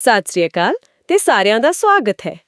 ਸਤਿ ਸ੍ਰੀ ਅਕਾਲ ਤੇ ਸਾਰਿਆਂ ਦਾ ਸਵਾਗਤ ਹੈ।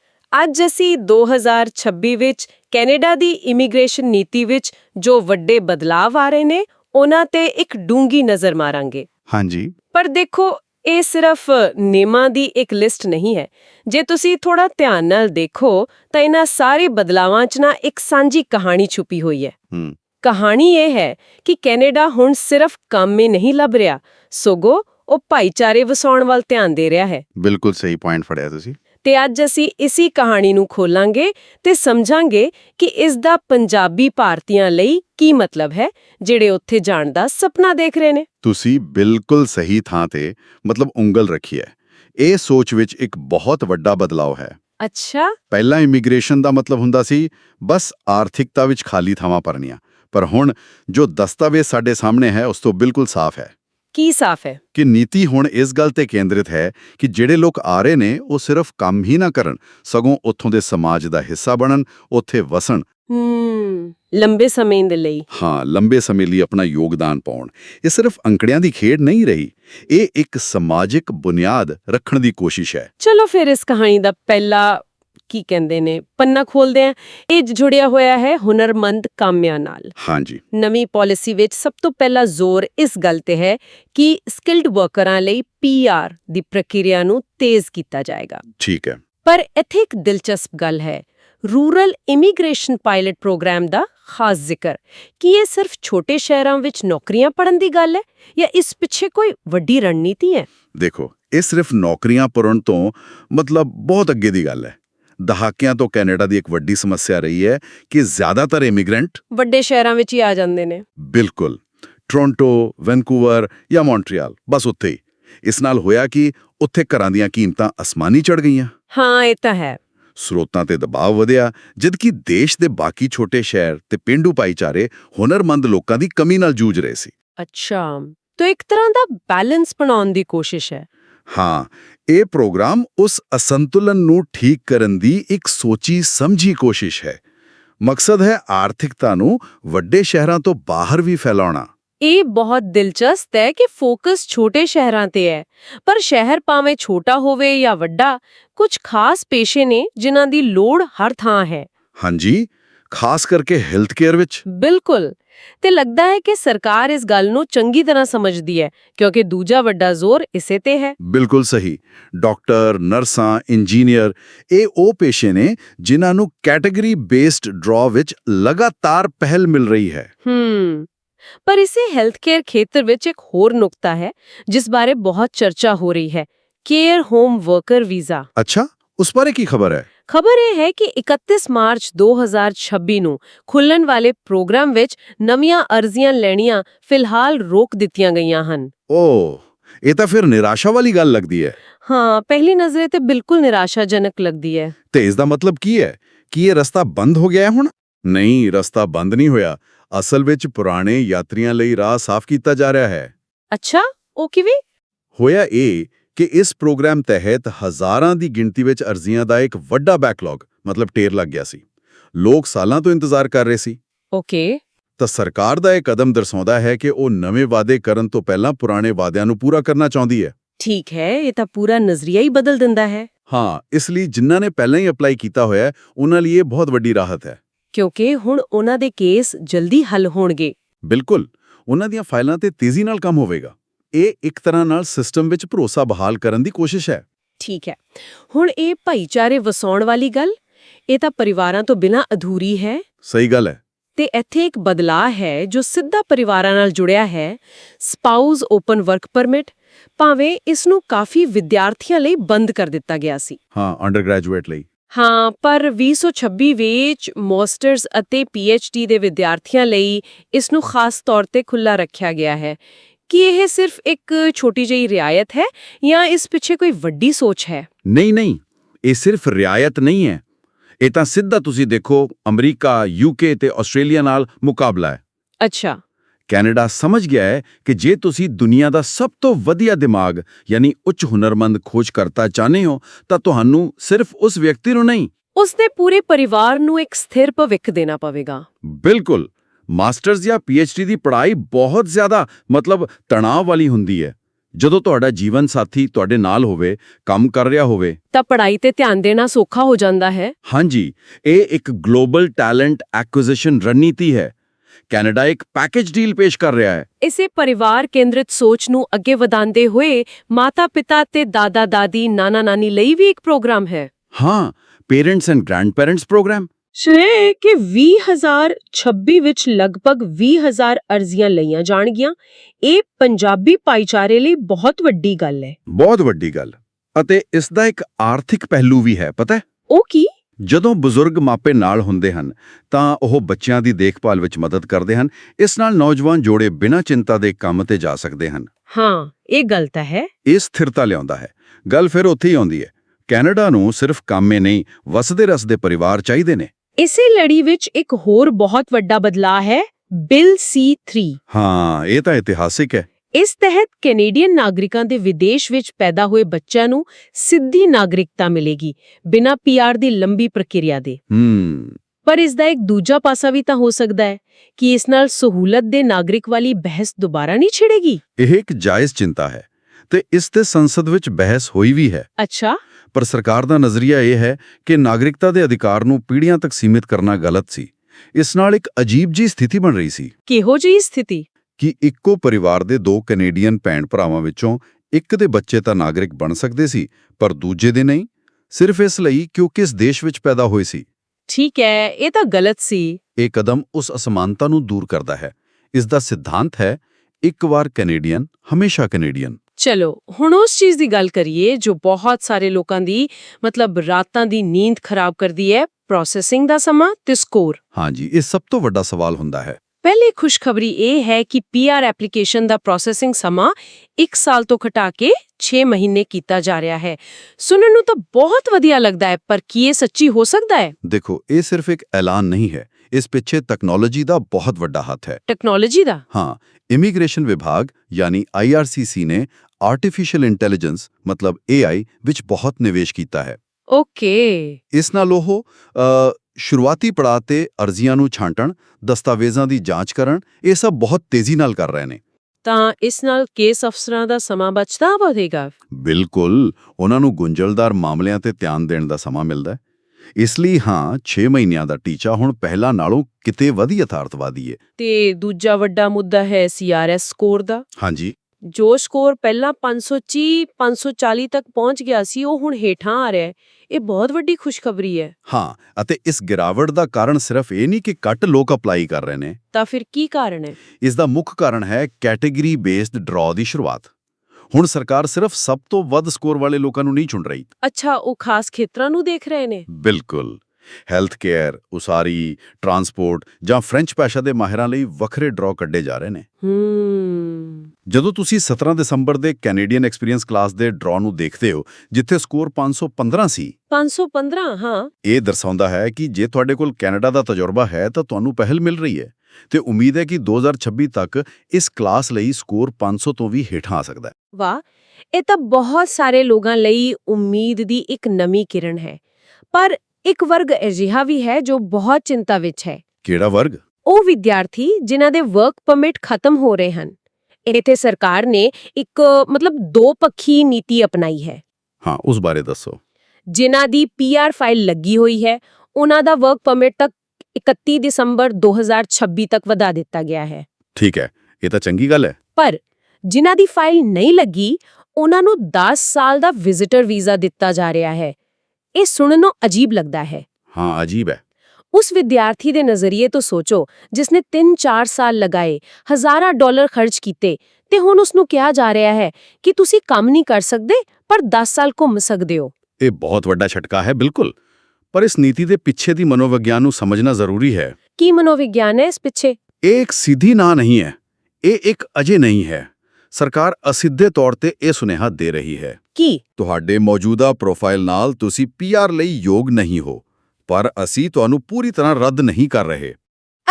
ਅੱਜ ਅਸੀਂ 2026 ਵਿੱਚ ਕੈਨੇਡਾ ਦੀ ਇਮੀਗ੍ਰੇਸ਼ਨ ਨੀਤੀ ਵਿੱਚ ਜੋ ਵੱਡੇ ਬਦਲਾਅ ਆ ਰਹੇ ਨੇ ਉਹਨਾਂ ਤੇ ਇੱਕ ਡੂੰਗੀ ਨਜ਼ਰ ਮਾਰਾਂਗੇ। ਹਾਂਜੀ। ਪਰ ਦੇਖੋ ਇਹ ਸਿਰਫ ਨਿਯਮਾਂ ਦੀ ਇੱਕ ਲਿਸਟ ਨਹੀਂ ਹੈ। ਜੇ ਤੁਸੀਂ ਥੋੜਾ ਧਿਆਨ ਨਾਲ ਦੇਖੋ ਤਾਂ ਇਹਨਾਂ ਸਾਰੇ ਬਦਲਾਵਾਂ 'ਚ ਨਾ ਇੱਕ ਸਾਂਝੀ ਕਹਾਣੀ ਛੁਪੀ ਹੋਈ ਹੈ। ਹੂੰ। ਕਹਾਣੀ ਇਹ ਹੈ ਕਿ ਕੈਨੇਡਾ ਹੁਣ ਸਿਰਫ ਕੰਮ ਹੀ ਨਹੀਂ ਲੱਭ ਰਿਹਾ। ਸਗੋਂ ਉਹ ਭਾਈਚਾਰੇ ਵਸਾਉਣ ਵੱਲ ਧਿਆਨ ਦੇ ਰਿਹਾ ਹੈ। ਬਿਲਕੁਲ ਸਹੀ ਪੁਆਇੰਟ ਫੜਿਆ ਤੁਸੀਂ। ਤੇ ਅੱਜ ਅਸੀਂ ਇਸੀ ਕਹਾਣੀ ਨੂੰ ਖੋਲਾਂਗੇ ਤੇ ਸਮਝਾਂਗੇ ਕਿ ਇਸ ਦਾ ਪੰਜਾਬੀ ਭਾਰਤੀਆਂ ਲਈ ਕੀ ਮਤਲਬ ਹੈ ਜਿਹੜੇ ਉੱਥੇ ਜਾਣ ਦਾ ਸੁਪਨਾ ਦੇਖ ਰਹੇ ਨੇ। ਤੁਸੀਂ ਬਿਲਕੁਲ ਸਹੀ ਥਾਂ ਤੇ ਮਤਲਬ ਉਂਗਲ ਰੱਖੀ ਹੈ। ਇਹ ਸੋਚ ਵਿੱਚ ਇੱਕ ਬਹੁਤ ਵੱਡਾ ਬਦਲਾਅ ਹੈ। ਅੱਛਾ। ਪਹਿਲਾਂ ਇਮੀਗ੍ਰੇਸ਼ਨ ਦਾ ਮਤਲਬ ਹੁੰਦਾ ਸੀ ਬਸ ਆਰਥਿਕਤਾ ਵਿੱਚ ਖਾਲੀ ਥਾਵਾਂ ਭਰਨੀਆਂ। ਪਰ ਹੁਣ ਜੋ ਦਸਤਾਵੇਜ਼ ਸਾਡੇ ਸਾਹਮਣੇ ਹੈ ਉਸ ਤੋਂ ਬਿਲਕੁਲ ਸਾਫ਼ ਹੈ। ਕੀ ਸਾਫ਼ ਹੈ? ਕਿ ਨੀਤੀ ਹੁਣ ਇਸ ਗੱਲ ਤੇ ਕੇਂਦਰਿਤ ਹੈ ਕਿ ਜਿਹੜੇ ਲੋਕ ਆ ਰਹੇ ਨੇ ਉਹ ਸਿਰਫ ਕੰਮ ਹੀ ਨਾ ਕਰਨ ਸਗੋਂ ਉੱਥੋਂ ਦੇ ਸਮਾਜ ਦਾ ਹਿੱਸਾ ਬਣਨ ਉੱਥੇ ਵਸਣ। ਹੂੰ ਲੰਬੇ ਸਮੇਂ ਦੇ ਲਈ। ਹਾਂ ਲੰਬੇ ਸਮੇਂ ਲਈ ਆਪਣਾ ਯੋਗਦਾਨ ਪਾਉਣ। ਇਹ ਸਿਰਫ ਅੰਕੜਿਆਂ ਦੀ ਖੇਡ ਨਹੀਂ ਰਹੀ ਇਹ ਇੱਕ ਸਮਾਜਿਕ ਬੁਨਿਆਦ ਰੱਖਣ ਦੀ ਕੋਸ਼ਿਸ਼ ਹੈ। ਚਲੋ ਫਿਰ ਇਸ ਕਹਾਣੀ ਦਾ ਪਹਿਲਾ ਕੀ ਕਹਿੰਦੇ ਨੇ? ਪੰਨਾ ਖੋਲਦੇ ਆ। ਇਹ ਜੁੜਿਆ ਹੋਇਆ ਹੈ ਹੁਨਰਮੰਦ ਕਾਮਿਆਂ ਨਾਲ। ਹਾਂਜੀ। ਨਵੀਂ ਪਾਲਿਸੀ ਵਿੱਚ ਸਭ ਤੋਂ ਪਹਿਲਾ ਜ਼ੋਰ ਇਸ ਗੱਲ ਤੇ ਹੈ ਕਿ ਸਕਿਲਡ ਵਰਕਰਾਂ ਲਈ ਪੀਆਰ ਦੀ ਪ੍ਰਕਿਰਿਆ ਨੂੰ ਤੇਜ਼ ਕੀਤਾ ਜਾਏਗਾ। ਠੀਕ ਹੈ। ਪਰ ਇੱਥੇ ਇੱਕ ਦਿਲਚਸਪ ਗੱਲ ਹੈ। ਰੂਰਲ ਇਮੀਗ੍ਰੇਸ਼ਨ ਪਾਇਲਟ ਪ੍ਰੋਗਰਾਮ ਦਾ ਖਾਸ ਜ਼ਿਕਰ। ਕੀ ਇਹ ਸਿਰਫ ਛੋਟੇ ਸ਼ਹਿਰਾਂ ਵਿੱਚ ਨੌਕਰੀਆਂ ਪੜਨ ਦੀ ਗੱਲ ਹੈ ਜਾਂ ਇਸ ਪਿੱਛੇ ਕੋਈ ਵੱਡੀ ਰਣਨੀਤੀ ਹੈ? ਦੇਖੋ ਇਹ ਸਿਰਫ ਨੌਕਰੀਆਂ ਪੁਰਨ ਤੋਂ ਮਤਲਬ ਬਹੁਤ ਅੱਗੇ ਦੀ ਗੱਲ ਹੈ। ਦਹਾਕਿਆਂ ਤੋਂ ਕੈਨੇਡਾ ਦੀ ਇੱਕ ਵੱਡੀ ਸਮੱਸਿਆ ਰਹੀ ਹੈ ਕਿ ਜ਼ਿਆਦਾਤਰ ਇਮੀਗ੍ਰੈਂਟ ਵੱਡੇ ਸ਼ਹਿਰਾਂ ਵਿੱਚ ਹੀ ਆ ਜਾਂਦੇ ਨੇ। ਬਿਲਕੁਲ। ਟੋਰਾਂਟੋ ਵੈਨਕੂਵਰ ਜਾਂ ਮੌਂਟਰੀਅਲ ਬਸ ਉੱਥੇ ਹੀ। ਇਸ ਨਾਲ ਹੋਇਆ ਕਿ ਉੱਥੇ ਘਰਾਂ ਦੀਆਂ ਕੀਮਤਾਂ ਅਸਮਾਨੀ ਚੜ ਗਈਆਂ। ਹਾਂ ਇਹ ਤਾਂ ਹੈ। ਸਰੋਤਾਂ ਤੇ ਦਬਾਅ ਵਧਿਆ ਜਦਕਿ ਦੇਸ਼ ਦੇ ਬਾਕੀ ਛੋਟੇ ਸ਼ਹਿਰ ਤੇ ਪਿੰਡੂ ਭਾਈਚਾਰੇ ਹੁਨਰਮੰਦ ਲੋਕਾਂ ਦੀ ਕਮੀ ਨਾਲ ਜੂਝ ਰਹੇ ਸੀ। ਅੱਛਾ। ਤਾਂ ਇੱਕ ਤਰ੍ਹਾਂ ਦਾ ਬੈਲੈਂਸ ਬਣਾਉਣ ਦੀ ਕੋਸ਼ਿਸ਼ ਹੈ। ਹਾਂ ਇਹ ਪ੍ਰੋਗਰਾਮ ਉਸ ਅਸੰਤੁਲਨ ਨੂੰ ਠੀਕ ਕਰਨ ਦੀ ਇੱਕ ਸੋਚੀ ਸਮਝੀ ਕੋਸ਼ਿਸ਼ ਹੈ। ਮਕਸਦ ਹੈ ਆਰਥਿਕਤਾ ਨੂੰ ਵੱਡੇ ਸ਼ਹਿਰਾਂ ਤੋਂ ਬਾਹਰ ਵੀ ਫੈਲਾਉਣਾ। ਇਹ ਬਹੁਤ ਦਿਲਚਸਪ ਹੈ ਕਿ ਫੋਕਸ ਛੋਟੇ ਸ਼ਹਿਰਾਂ ਤੇ ਹੈ ਪਰ ਸ਼ਹਿਰ ਭਾਵੇਂ ਛੋਟਾ ਹੋਵੇ ਜਾਂ ਵੱਡਾ ਕੁਝ ਖਾਸ ਪੇਸ਼ੇ ਨੇ ਜਿਨ੍ਹਾਂ ਦੀ ਲੋੜ ਹਰ ਥਾਂ ਹੈ। ਹਾਂਜੀ ਖਾਸ ਕਰਕੇ ਹੈਲਥ ਕੇਅਰ ਵਿੱਚ। ਬਿਲਕੁਲ। ਤੇ ਲੱਗਦਾ ਹੈ ਕਿ ਸਰਕਾਰ ਇਸ ਗੱਲ ਨੂੰ ਚੰਗੀ ਤਰ੍ਹਾਂ ਸਮਝਦੀ ਹੈ ਕਿਉਂਕਿ ਦੂਜਾ ਵੱਡਾ ਜ਼ੋਰ ਇਸੇ ਤੇ ਹੈ। ਬਿਲਕੁਲ ਸਹੀ। ਡਾਕਟਰ ਨਰਸਾਂ ਇੰਜੀਨੀਅਰ ਇਹ ਉਹ ਪੇਸ਼ੇ ਨੇ ਜਿਨ੍ਹਾਂ ਨੂੰ ਕੈਟਾਗਰੀ ਬੇਸਡ ਡਰਾ ਵਿੱਚ ਲਗਾਤਾਰ ਪਹਿਲ ਮਿਲ ਰਹੀ ਹੈ। ਹੂੰ। ਪਰ ਇਸੇ ਹੈਲਥ ਕੇਅਰ ਖੇਤਰ ਵਿੱਚ ਇੱਕ ਹੋਰ ਨੁਕਤਾ ਹੈ ਜਿਸ ਬਾਰੇ ਬਹੁਤ ਚਰਚਾ ਹੋ ਰਹੀ ਹੈ ਕੇਅਰ ਹੋਮ ਵਰਕਰ ਵੀਜ਼ਾ। ਅੱਛਾ ਉਸ ਬਾਰੇ ਕੀ ਖਬਰ ਹੈ? ਖਬਰ ਇਹ ਹੈ ਕਿ 31 ਮਾਰਚ 2026 ਨੂੰ ਖੁੱਲਣ ਵਾਲੇ ਪ੍ਰੋਗਰਾਮ ਵਿੱਚ ਨਵੀਆਂ ਅਰਜ਼ੀਆਂ ਲੈਣੀਆਂ ਫਿਲਹਾਲ ਰੋਕ ਦਿੱਤੀਆਂ ਗਈਆਂ ਹਨ। ਓ ਇਹ ਤਾਂ ਫਿਰ ਨਿਰਾਸ਼ਾ ਵਾਲੀ ਗੱਲ ਲੱਗਦੀ ਹੈ। ਹਾਂ ਪਹਿਲੀ ਨਜ਼ਰੇ ਤੇ ਬਿਲਕੁਲ ਨਿਰਾਸ਼ਾਜਨਕ ਲੱਗਦੀ ਹੈ। ਤੇ ਇਸ ਦਾ ਮਤਲਬ ਕੀ ਹੈ? ਕਿ ਇਹ ਰਸਤਾ ਬੰਦ ਹੋ ਗਿਆ ਹੈ ਹੁਣ? ਨਹੀਂ ਰਸਤਾ ਬੰਦ ਨਹੀਂ ਹੋਇਆ। ਅਸਲ ਵਿੱਚ ਪੁਰਾਣੇ ਯਾਤਰੀਆਂ ਲਈ ਰਾਹ ਸਾਫ਼ ਕੀਤਾ ਜਾ ਰਿਹਾ ਹੈ। ਅੱਛਾ ਉਹ ਕਿਵੇਂ? ਹੋਇਆ ਇਹ ਕਿ ਇਸ ਪ੍ਰੋਗਰਾਮ ਤਹਿਤ ਹਜ਼ਾਰਾਂ ਦੀ ਗਿਣਤੀ ਵਿੱਚ ਅਰਜ਼ੀਆਂ ਦਾ ਇੱਕ ਵੱਡਾ ਬੈਕਲੌਗ ਮਤਲਬ ਢੇਰ ਲੱਗ ਗਿਆ ਸੀ। ਲੋਕ ਸਾਲਾਂ ਤੋਂ ਇੰਤਜ਼ਾਰ ਕਰ ਰਹੇ ਸੀ। ਓਕੇ। ਤਾਂ ਸਰਕਾਰ ਦਾ ਇਹ ਕਦਮ ਦਰਸਾਉਂਦਾ ਹੈ ਕਿ ਉਹ ਨਵੇਂ ਵਾਅਦੇ ਕਰਨ ਤੋਂ ਪਹਿਲਾਂ ਪੁਰਾਣੇ ਵਾਅਦਿਆਂ ਨੂੰ ਪੂਰਾ ਕਰਨਾ ਚਾਹੁੰਦੀ ਹੈ। ਠੀਕ ਹੈ ਇਹ ਤਾਂ ਪੂਰਾ ਨਜ਼ਰੀਆ ਹੀ ਬਦਲ ਦਿੰਦਾ ਹੈ। ਹਾਂ ਇਸ ਲਈ ਜਿਨ੍ਹਾਂ ਨੇ ਪਹਿਲਾਂ ਹੀ ਅਪਲਾਈ ਕੀਤਾ ਹੋਇਆ ਹੈ ਉਹਨਾਂ ਲਈ ਇਹ ਬਹੁਤ ਵੱਡੀ ਰਾਹਤ ਹੈ। ਕਿਉਂਕਿ ਹੁਣ ਉਹਨਾਂ ਦੇ ਕੇਸ ਜਲਦੀ ਹੱਲ ਹੋਣਗੇ। ਬਿਲਕੁਲ ਉਹਨਾਂ ਦੀਆਂ ਫਾਈਲਾਂ ਤੇ ਤੇਜ਼ੀ ਨਾਲ ਕੰਮ ਹੋਵੇਗਾ। ਇਹ ਇੱਕ ਤਰ੍ਹਾਂ ਨਾਲ ਸਿਸਟਮ ਵਿੱਚ ਭਰੋਸਾ ਬਹਾਲ ਕਰਨ ਦੀ ਕੋਸ਼ਿਸ਼ ਹੈ। ਠੀਕ ਹੈ। ਹੁਣ ਇਹ ਭਾਈਚਾਰੇ ਵਸਾਉਣ ਵਾਲੀ ਗੱਲ ਇਹ ਤਾਂ ਪਰਿਵਾਰਾਂ ਤੋਂ ਬਿਨਾਂ ਅਧੂਰੀ ਹੈ। ਸਹੀ ਗੱਲ ਹੈ। ਤੇ ਇੱਥੇ ਇੱਕ ਬਦਲਾਅ ਹੈ ਜੋ ਸਿੱਧਾ ਪਰਿਵਾਰਾਂ ਨਾਲ ਜੁੜਿਆ ਹੈ ਸਪਾਊਸ ਓਪਨ ਵਰਕ ਪਰਮਿਟ ਭਾਵੇਂ ਇਸ ਨੂੰ ਕਾਫੀ ਵਿਦਿਆਰਥੀਆਂ ਲਈ ਬੰਦ ਕਰ ਦਿੱਤਾ ਗਿਆ ਸੀ। ਹਾਂ ਅੰਡਰ ਗ੍ਰੈਜੂਏਟ ਲਈ। ਹਾਂ ਪਰ 2026 ਵਿੱਚ ਮਾਸਟਰਸ ਅਤੇ ਡੀ ਦੇ ਵਿਦਿਆਰਥੀਆਂ ਲਈ ਇਸ ਨੂੰ ਖਾਸ ਤੌਰ ਤੇ ਖੁੱਲਾ ਰੱਖਿਆ ਗਿਆ ਹੈ। ਕੀ ਇਹ ਸਿਰਫ ਇੱਕ ਛੋਟੀ ਜਿਹੀ ਰਿਆਇਤ ਹੈ ਜਾਂ ਇਸ ਪਿੱਛੇ ਕੋਈ ਵੱਡੀ ਸੋਚ ਹੈ ਨਹੀਂ ਨਹੀਂ ਇਹ ਸਿਰਫ ਰਿਆਇਤ ਨਹੀਂ ਹੈ ਇਹ ਤਾਂ ਸਿੱਧਾ ਤੁਸੀਂ ਦੇਖੋ ਅਮਰੀਕਾ ਯੂਕੇ ਤੇ ਆਸਟ੍ਰੇਲੀਆ ਨਾਲ ਮੁਕਾਬਲਾ ਹੈ ਅੱਛਾ ਕੈਨੇਡਾ ਸਮਝ ਗਿਆ ਹੈ ਕਿ ਜੇ ਤੁਸੀਂ ਦੁਨੀਆ ਦਾ ਸਭ ਤੋਂ ਵਧੀਆ ਦਿਮਾਗ ਯਾਨੀ ਉੱਚ ਹੁਨਰਮੰਦ ਖੋਜਕਰਤਾ ਚਾਹਨੇ ਹੋ ਤਾਂ ਤੁਹਾਨੂੰ ਸਿਰਫ ਉਸ ਵਿਅਕਤੀ ਨੂੰ ਨਹੀਂ ਉਸ ਦੇ ਪੂਰੇ ਪਰਿਵਾਰ ਨੂੰ ਇੱਕ ਸਥਿਰ ਭਵਿੱਖ ਦੇਣਾ ਪਵੇਗਾ ਬਿਲਕੁਲ ਮਾਸਟਰਜ਼ ਜਾਂ ਡੀ ਦੀ ਪੜ੍ਹਾਈ ਬਹੁਤ ਜ਼ਿਆਦਾ ਮਤਲਬ ਤਣਾਅ ਵਾਲੀ ਹੁੰਦੀ ਹੈ। ਜਦੋਂ ਤੁਹਾਡਾ ਜੀਵਨ ਸਾਥੀ ਤੁਹਾਡੇ ਨਾਲ ਹੋਵੇ ਕੰਮ ਕਰ ਰਿਹਾ ਹੋਵੇ। ਤਾਂ ਪੜ੍ਹਾਈ ਤੇ ਧਿਆਨ ਦੇਣਾ ਸੌਖਾ ਹੋ ਜਾਂਦਾ ਹੈ। ਹਾਂਜੀ ਇਹ ਇੱਕ ਗਲੋਬਲ ਟੈਲੈਂਟ ਐਕੁਜੀਸ਼ਨ ਰਣਨੀਤੀ ਹੈ। ਕੈਨੇਡਾ ਇੱਕ ਪੈਕੇਜ ਡੀਲ ਪੇਸ਼ ਕਰ ਰਿਹਾ ਹੈ। ਇਸੇ ਪਰਿਵਾਰ ਕੇਂਦਰਿਤ ਸੋਚ ਨੂੰ ਅੱਗੇ ਵਧਾਉਂਦੇ ਹੋਏ ਮਾਤਾ-ਪਿਤਾ ਤੇ ਦਾਦਾ-ਦਾਦੀ ਨਾਨਾ-ਨਾਨੀ ਲਈ ਵੀ ਇੱਕ ਪ੍ਰੋਗਰਾਮ ਹੈ। ਹਾਂ ਪੇਰੈਂਟਸ ਐਂਡ ਗ੍ਰੈਂਡਪੇਰੈਂਟਸ ਪ੍ਰੋਗਰਾਮ। ਸ਼੍ਰੇ ਕਿ 20026 ਵਿੱਚ ਲਗਭਗ 20000 ਅਰਜ਼ੀਆਂ ਲਈਆਂ ਜਾਣਗੀਆਂ। ਇਹ ਪੰਜਾਬੀ ਭਾਈਚਾਰੇ ਲਈ ਬਹੁਤ ਵੱਡੀ ਗੱਲ ਹੈ। ਬਹੁਤ ਵੱਡੀ ਗੱਲ। ਅਤੇ ਇਸ ਦਾ ਇੱਕ ਆਰਥਿਕ ਪਹਿਲੂ ਵੀ ਹੈ ਪਤਾ ਹੈ? ਉਹ ਕੀ? ਜਦੋਂ ਬਜ਼ੁਰਗ ਮਾਪੇ ਨਾਲ ਹੁੰਦੇ ਹਨ ਤਾਂ ਉਹ ਬੱਚਿਆਂ ਦੀ ਦੇਖਭਾਲ ਵਿੱਚ ਮਦਦ ਕਰਦੇ ਹਨ। ਇਸ ਨਾਲ ਨੌਜਵਾਨ ਜੋੜੇ ਬਿਨਾਂ ਚਿੰਤਾ ਦੇ ਕੰਮ ਤੇ ਜਾ ਸਕਦੇ ਹਨ। ਹਾਂ ਇਹ ਗੱਲ ਤਾਂ ਹੈ। ਇਹ ਸਥਿਰਤਾ ਲਿਆਉਂਦਾ ਹੈ। ਗੱਲ ਫਿਰ ਉੱਥੇ ਹੀ ਆਉਂਦੀ ਹੈ। ਕੈਨੇਡਾ ਨੂੰ ਸਿਰਫ ਕੰਮੇ ਨਹੀਂ ਵਸਦੇ ਰਸਦੇ ਪਰਿਵਾਰ ਚਾਹੀਦੇ ਨੇ। ਇਸੇ ਲੜੀ ਵਿੱਚ ਇੱਕ ਹੋਰ ਬਹੁਤ ਵੱਡਾ ਬਦਲਾਅ ਹੈ ਬਿਲ C3 ਹਾਂ ਇਹ ਤਾਂ ਇਤਿਹਾਸਿਕ ਹੈ। ਇਸ ਤਹਿਤ ਕੈਨੇਡੀਅਨ ਨਾਗਰਿਕਾਂ ਦੇ ਵਿਦੇਸ਼ ਵਿੱਚ ਪੈਦਾ ਹੋਏ ਬੱਚਿਆਂ ਨੂੰ ਸਿੱਧੀ ਨਾਗਰਿਕਤਾ ਮਿਲੇਗੀ ਬਿਨਾਂ ਪੀਆਰ ਦੀ ਲੰਬੀ ਪ੍ਰਕਿਰਿਆ ਦੇ। ਹੂੰ। ਪਰ ਇਸ ਦਾ ਇੱਕ ਦੂਜਾ ਪਾਸਾ ਵੀ ਤਾਂ ਹੋ ਸਕਦਾ ਹੈ ਕਿ ਇਸ ਨਾਲ ਸਹੂਲਤ ਦੇ ਨਾਗਰਿਕ ਵਾਲੀ ਬਹਿਸ ਦੁਬਾਰਾ ਨਹੀਂ ਛਿੜੇਗੀ। ਇਹ ਇੱਕ ਜਾਇਜ਼ ਚਿੰਤਾ ਹੈ ਤੇ ਇਸ ਤੇ ਸੰਸਦ ਵਿੱਚ ਬਹਿਸ ਹੋਈ ਵੀ ਹੈ। ਅੱਛਾ। ਪਰ ਸਰਕਾਰ ਦਾ ਨਜ਼ਰੀਆ ਇਹ ਹੈ ਕਿ ਨਾਗਰਿਕਤਾ ਦੇ ਅਧਿਕਾਰ ਨੂੰ ਪੀੜ੍ਹੀਆਂ ਤੱਕ ਸੀਮਿਤ ਕਰਨਾ ਗਲਤ ਸੀ। ਇਸ ਨਾਲ ਇੱਕ ਅਜੀਬ ਜੀ ਸਥਿਤੀ ਬਣ ਰਹੀ ਸੀ। ਕਿਹੋ ਜਿਹੀ ਸਥਿਤੀ? ਕਿ ਇੱਕੋ ਪਰਿਵਾਰ ਦੇ ਦੋ ਕੈਨੇਡੀਅਨ ਭੈਣ ਭਰਾਵਾਂ ਵਿੱਚੋਂ ਇੱਕ ਦੇ ਬੱਚੇ ਤਾਂ ਨਾਗਰਿਕ ਬਣ ਸਕਦੇ ਸੀ ਪਰ ਦੂਜੇ ਦੇ ਨਹੀਂ। ਸਿਰਫ ਇਸ ਲਈ ਕਿਉਂਕਿ ਇਸ ਦੇਸ਼ ਵਿੱਚ ਪੈਦਾ ਹੋਏ ਸੀ। ਠੀਕ ਹੈ ਇਹ ਤਾਂ ਗਲਤ ਸੀ। ਇਹ ਕਦਮ ਉਸ ਅਸਮਾਨਤਾ ਨੂੰ ਦੂਰ ਕਰਦਾ ਹੈ। ਇਸ ਦਾ ਸਿਧਾਂਤ ਹੈ ਇੱਕ ਵਾਰ ਕੈਨੇਡੀਅਨ ਹਮੇਸ਼ਾ ਕੈਨੇਡੀਅਨ। ਚਲੋ ਹੁਣ ਉਸ ਚੀਜ਼ ਦੀ ਗੱਲ ਕਰੀਏ ਜੋ ਬਹੁਤ ਸਾਰੇ ਲੋਕਾਂ ਦੀ ਮਤਲਬ ਰਾਤਾਂ ਦੀ ਨੀਂਦ ਖਰਾਬ ਕਰਦੀ ਹੈ ਪ੍ਰੋਸੈਸਿੰਗ ਦਾ ਸਮਾਂ ਤੇ ਸਕੋਰ ਹਾਂਜੀ ਇਹ ਸਭ ਤੋਂ ਵੱਡਾ ਸਵਾਲ ਹੁੰਦਾ ਹੈ। ਪਹਿਲੀ ਖੁਸ਼ਖਬਰੀ ਇਹ ਹੈ ਕਿ ਪੀਆਰ ਐਪਲੀਕੇਸ਼ਨ ਦਾ ਪ੍ਰੋਸੈਸਿੰਗ ਸਮਾਂ 1 ਸਾਲ ਤੋਂ ਘਟਾ ਕੇ 6 ਮਹੀਨੇ ਕੀਤਾ ਜਾ ਰਿਹਾ ਹੈ। ਸੁਣਨ ਨੂੰ ਤਾਂ ਬਹੁਤ ਵਧੀਆ ਲੱਗਦਾ ਹੈ ਪਰ ਕੀ ਇਹ ਸੱਚੀ ਹੋ ਸਕਦਾ ਹੈ? ਦੇਖੋ ਇਹ ਸਿਰਫ ਇੱਕ ਐਲਾਨ ਨਹੀਂ ਹੈ। ਇਸ ਪਿੱਛੇ ਟੈਕਨੋਲੋਜੀ ਦਾ ਬਹੁਤ ਵੱਡਾ ਹੱਥ ਹੈ। ਟੈਕਨੋਲੋਜੀ ਦਾ? ਹਾਂ ਇਮੀਗ੍ਰੇਸ਼ਨ ਵਿਭਾਗ ਯਾਨੀ ਆਈਆਰਸੀਸੀ ਨੇ ਆਰਟੀਫੀਸ਼ੀਅਲ ਇੰਟੈਲੀਜੈਂਸ ਮਤਲਬ AI ਵਿੱਚ ਬਹੁਤ ਨਿਵੇਸ਼ ਕੀਤਾ ਹੈ ਓਕੇ ਇਸ ਨਾਲ ਉਹ ਸ਼ੁਰੂਆਤੀ ਪੜਾਅ ਤੇ ਅਰਜ਼ੀਆਂ ਨੂੰ ਛਾਂਟਣ ਦਸਤਾਵੇਜ਼ਾਂ ਦੀ ਜਾਂਚ ਕਰਨ ਇਹ ਸਭ ਬਹੁਤ ਤੇਜ਼ੀ ਨਾਲ ਕਰ ਰਹੇ ਨੇ ਤਾਂ ਇਸ ਨਾਲ ਕੇਸ ਅਫਸਰਾਂ ਦਾ ਸਮਾਂ ਬਚਦਾ ਵਧੇਗਾ ਬਿਲਕੁਲ ਉਹਨਾਂ ਨੂੰ ਗੁੰਝਲਦਾਰ ਮਾਮਲਿਆਂ ਤੇ ਧਿਆਨ ਦੇਣ ਦਾ ਸਮਾਂ ਮਿਲਦਾ ਹੈ ਇਸ ਲਈ ਹਾਂ 6 ਮਹੀਨਿਆਂ ਦਾ ਟੀਚਾ ਹੁਣ ਪਹਿਲਾਂ ਨਾਲੋਂ ਕਿਤੇ ਵਧੀ ਯਥਾਰਥਵਾਦੀ ਹੈ ਤੇ ਦੂਜਾ ਵੱਡਾ ਮੁੱਦਾ ਹੈ ਸੀਆਰਐਸ ਸਕੋਰ ਦਾ। ਹਾਂਜੀ। ਜੋ ਸਕੋਰ ਪਹਿਲਾਂ 530 540 ਤੱਕ ਪਹੁੰਚ ਗਿਆ ਸੀ ਉਹ ਹੁਣ ਹੇਠਾਂ ਆ ਰਿਹਾ ਹੈ। ਇਹ ਬਹੁਤ ਵੱਡੀ ਖੁਸ਼ਖਬਰੀ ਹੈ। ਹਾਂ ਅਤੇ ਇਸ ਗਿਰਾਵਟ ਦਾ ਕਾਰਨ ਸਿਰਫ ਇਹ ਨਹੀਂ ਕਿ ਘੱਟ ਲੋਕ ਅਪਲਾਈ ਕਰ ਰਹੇ ਨੇ। ਤਾਂ ਫਿਰ ਕੀ ਕਾਰਨ ਹੈ? ਇਸ ਦਾ ਮੁੱਖ ਕਾਰਨ ਹੈ ਕੈਟਾਗਰੀ ਬੇਸਡ ਡਰਾਅ ਦੀ ਸ਼ੁਰੂਆਤ। ਹੁਣ ਸਰਕਾਰ ਸਿਰਫ ਸਭ ਤੋਂ ਵੱਧ ਸਕੋਰ ਵਾਲੇ ਲੋਕਾਂ ਨੂੰ ਨਹੀਂ ਚੁਣ ਰਹੀ। ਅੱਛਾ ਉਹ ਖਾਸ ਖੇਤਰਾਂ ਨੂੰ ਦੇਖ ਰਹੇ ਨੇ? ਬਿਲਕੁਲ। ਹੈਲਥ ਕੇਅਰ ਉਸਾਰੀ ਟਰਾਂਸਪੋਰਟ ਜਾਂ ਫ੍ਰੈਂਚ ਭਾਸ਼ਾ ਦੇ ਮਾਹਿਰਾਂ ਲਈ ਵੱਖਰੇ ਡਰਾਅ ਕੱਢੇ ਜਾ ਰਹੇ ਨੇ। ਜਦੋਂ ਤੁਸੀਂ 17 ਦਸੰਬਰ ਦੇ ਕੈਨੇਡੀਅਨ ਐਕਸਪੀਰੀਅੰਸ ਕਲਾਸ ਦੇ ਡਰਾਅ ਨੂੰ ਦੇਖਦੇ ਹੋ ਜਿੱਥੇ ਸਕੋਰ 515 ਸੀ 515 ਹਾਂ। ਇਹ ਦਰਸਾਉਂਦਾ ਹੈ ਕਿ ਜੇ ਤੁਹਾਡੇ ਕੋਲ ਕੈਨੇਡਾ ਦਾ ਤਜਰਬਾ ਹੈ ਤਾਂ ਤੁਹਾਨੂੰ ਪਹਿਲ ਮਿਲ ਰਹੀ ਹੈ। ਤੇ ਉਮੀਦ ਹੈ ਕਿ 2026 ਤੱਕ ਇਸ ਕਲਾਸ ਲਈ ਸਕੋਰ 500 ਤੋਂ ਵੀ ਹੇਠਾਂ ਆ ਸਕਦਾ ਹੈ। ਵਾਹ ਇਹ ਤਾਂ ਬਹੁਤ ਸਾਰੇ ਲੋਕਾਂ ਲਈ ਉਮੀਦ ਦੀ ਇੱਕ ਨਵੀਂ ਕਿਰਨ ਹੈ। ਪਰ ਇੱਕ ਵਰਗ ਅਜਿਹਾ ਵੀ ਹੈ ਜੋ ਬਹੁਤ ਚਿੰਤਾ ਵਿੱਚ ਹੈ। ਕਿਹੜਾ ਵਰਗ? ਉਹ ਵਿਦਿਆਰਥੀ ਜਿਨ੍ਹਾਂ ਦੇ ਵਰਕ ਪਰਮਿਟ ਖਤਮ ਹੋ ਰਹੇ ਹਨ। ਇੱਥੇ ਸਰਕਾਰ ਨੇ ਇੱਕ ਮਤਲਬ ਦੋ ਪੱਖੀ ਨੀਤੀ ਅਪਣਾਈ ਹੈ। ਹਾਂ ਉਸ ਬਾਰੇ ਦੱਸੋ। ਜਿਨ੍ਹਾਂ ਦੀ ਪੀਆਰ ਫਾਈਲ ਲੱਗੀ ਹੋਈ ਹੈ ਉਹਨਾਂ ਦਾ ਵਰਕ ਪਰਮਿਟ ਤੱਕ 31 ਦਸੰਬਰ 2026 ਤੱਕ ਵਧਾ ਦਿੱਤਾ ਗਿਆ ਹੈ। ਠੀਕ ਹੈ ਇਹ ਤਾਂ ਚੰਗੀ ਗੱਲ ਹੈ। ਪਰ ਜਿਨ੍ਹਾਂ ਦੀ ਫਾਈਲ ਨਹੀਂ ਲੱਗੀ ਉਹਨਾਂ ਨੂੰ 10 ਸਾਲ ਦਾ ਵਿਜ਼ਿਟਰ ਵੀਜ਼ਾ ਦਿੱਤਾ ਜਾ ਰਿਹਾ ਹੈ। ਇਹ ਸੁਣਨ ਨੂੰ ਅਜੀਬ ਲੱਗਦਾ ਹੈ। ਹਾਂ ਅਜੀਬ ਹੈ। ਉਸ ਵਿਦਿਆਰਥੀ ਦੇ ਨਜ਼ਰੀਏ ਤੋਂ ਸੋਚੋ ਜਿਸ ਨੇ 3-4 ਸਾਲ ਲਗਾਏ ਹਜ਼ਾਰਾਂ ਡਾਲਰ ਖਰਚ ਕੀਤੇ ਤੇ ਹੁਣ ਉਸ ਨੂੰ ਕਿਹਾ ਜਾ ਰਿਹਾ ਹੈ ਕਿ ਤੁਸੀਂ ਕੰਮ ਨਹੀਂ ਕਰ ਸਕਦੇ ਪਰ 10 ਸਾਲ ਘੁੰਮ ਸਕਦੇ ਹੋ। ਇਹ ਬਹੁਤ ਵੱਡਾ ਝਟਕਾ ਹੈ ਬਿਲਕੁਲ। ਪਰ ਇਸ ਨੀਤੀ ਦੇ ਪਿੱਛੇ ਦੀ ਮਨੋਵਿਗਿਆਨ ਨੂੰ ਸਮਝਣਾ ਜ਼ਰੂਰੀ ਹੈ। ਕੀ ਮਨੋਵਿਗਿਆਨ ਹੈ ਇਸ ਪਿੱਛੇ? ਇਹ ਇੱਕ ਸਿੱਧੀ ਨਾ ਨਹੀਂ ਹੈ। ਇਹ ਇੱਕ ਅਜੇ ਨਹੀਂ ਹੈ। ਸਰਕਾਰ ਅਸਿੱਧੇ ਤੌਰ ਤੇ ਇਹ ਸੁਨੇਹਾ ਦੇ ਰਹੀ ਹੈ। ਕੀ? ਤੁਹਾਡੇ ਮੌਜੂਦਾ ਪ੍ਰੋਫਾਈਲ ਨਾਲ ਤੁਸੀਂ ਪੀਆਰ ਲਈ ਯੋਗ ਨਹੀਂ ਹੋ ਪਰ ਅਸੀਂ ਤੁਹਾਨੂੰ ਪੂਰੀ ਤਰ੍ਹਾਂ ਰੱਦ ਨਹੀਂ ਕਰ ਰਹੇ।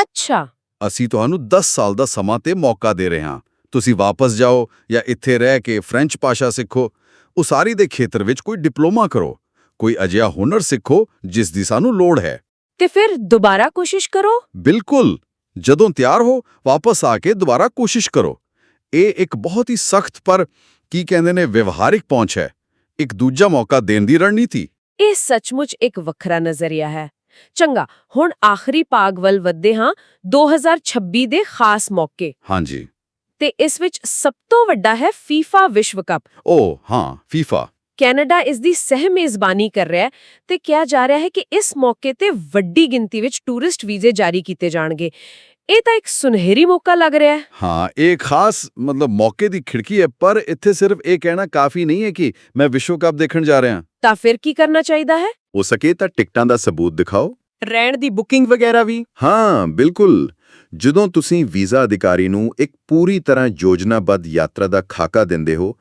ਅੱਛਾ। ਅਸੀਂ ਤੁਹਾਨੂੰ 10 ਸਾਲ ਦਾ ਸਮਾਂ ਤੇ ਮੌਕਾ ਦੇ ਰਹੇ ਹਾਂ। ਤੁਸੀਂ ਵਾਪਸ ਜਾਓ ਜਾਂ ਇੱਥੇ ਰਹਿ ਕੇ ਫ੍ਰੈਂਚ ਭਾਸ਼ਾ ਸਿੱਖੋ। ਉਸਾਰੀ ਦੇ ਖੇਤਰ ਵਿੱਚ ਕੋਈ ਡਿਪਲੋਮਾ ਕਰੋ। ਕੋਈ ਅਜਿਹਾ ਹੁਨਰ ਸਿੱਖੋ ਜਿਸ ਦੀ ਸਾਨੂੰ ਲੋੜ ਹੈ। ਤੇ ਫਿਰ ਦੁਬਾਰਾ ਕੋਸ਼ਿਸ਼ ਕਰੋ? ਬਿਲਕੁਲ। ਜਦੋਂ ਤਿਆਰ ਹੋ ਵਾਪਸ ਆ ਕੇ ਦੁਬਾਰਾ ਕੋਸ਼ਿਸ਼ ਕਰੋ। ਇਹ ਇੱਕ ਬਹੁਤ ਹੀ ਸਖਤ ਪਰ ਕੀ ਕਹਿੰਦੇ ਨੇ ਵਿਵਹਾਰਿਕ ਪਹੁੰਚ ਹੈ। ਇੱਕ ਦੂਜਾ ਮੌਕਾ ਦੇਣ ਦੀ ਰਣਨੀਤੀ। ਇਹ ਸੱਚਮੁੱਚ ਇੱਕ ਵੱਖਰਾ ਨਜ਼ਰੀਆ ਹੈ। ਚੰਗਾ ਹੁਣ ਆਖਰੀ ਭਾਗ ਵੱਲ ਵੱਧਦੇ ਹਾਂ 2026 ਦੇ ਖਾਸ ਮੌਕੇ। ਹਾਂਜੀ। ਤੇ ਇਸ ਵਿੱਚ ਸਭ ਤੋਂ ਵੱਡਾ ਹੈ ਫੀਫਾ ਵਿਸ਼ਵ ਕੱਪ। ਉਹ ਹਾਂ ਫੀਫਾ। ਕੈਨੇਡਾ ਇਸ ਦੀ ਸਹਿ ਮੇਜ਼ਬਾਨੀ ਕਰ ਰਿਹਾ ਹੈ ਤੇ ਕਿਹਾ ਜਾ ਰਿਹਾ ਹੈ ਕਿ ਇਸ ਮੌਕੇ ਤੇ ਵੱਡੀ ਗਿਣਤੀ ਵਿੱਚ ਟੂਰਿਸਟ ਵੀਜ਼ੇ ਜਾਰੀ ਕੀਤੇ ਜਾਣਗੇ। ਇਹ ਤਾਂ ਇੱਕ ਸੁਨਹਿਰੀ ਮੌਕਾ ਲੱਗ ਰਿਹਾ ਹੈ। ਹਾਂ ਇਹ ਖਾਸ ਮਤਲਬ ਮੌਕੇ ਦੀ ਖਿੜਕੀ ਹੈ ਪਰ ਇੱਥੇ ਸਿਰਫ ਇਹ ਕਹਿਣਾ ਕਾਫੀ ਨਹੀਂ ਹੈ ਕਿ ਮੈਂ ਵਿਸ਼ਵ ਕੱਪ ਦੇਖਣ ਜਾ ਰਿਹਾ ਤਾਂ ਫਿਰ ਕੀ ਕਰਨਾ ਚਾਹੀਦਾ ਹੈ? ਹੋ ਸਕੇ ਤਾਂ ਟਿਕਟਾਂ ਦਾ ਸਬੂਤ ਦਿਖਾਓ। ਰਹਿਣ ਦੀ ਬੁਕਿੰਗ ਵਗੈਰਾ ਵੀ? ਹਾਂ ਬਿਲਕੁਲ। ਜਦੋਂ ਤੁਸੀਂ ਵੀਜ਼ਾ ਅਧਿਕਾਰੀ ਨੂੰ ਇੱਕ ਪੂਰੀ ਤਰ੍ਹਾਂ ਯੋਜਨਾਬੱਧ ਯਾਤਰਾ ਦਾ ਖਾਕਾ ਦਿੰਦੇ ਹੋ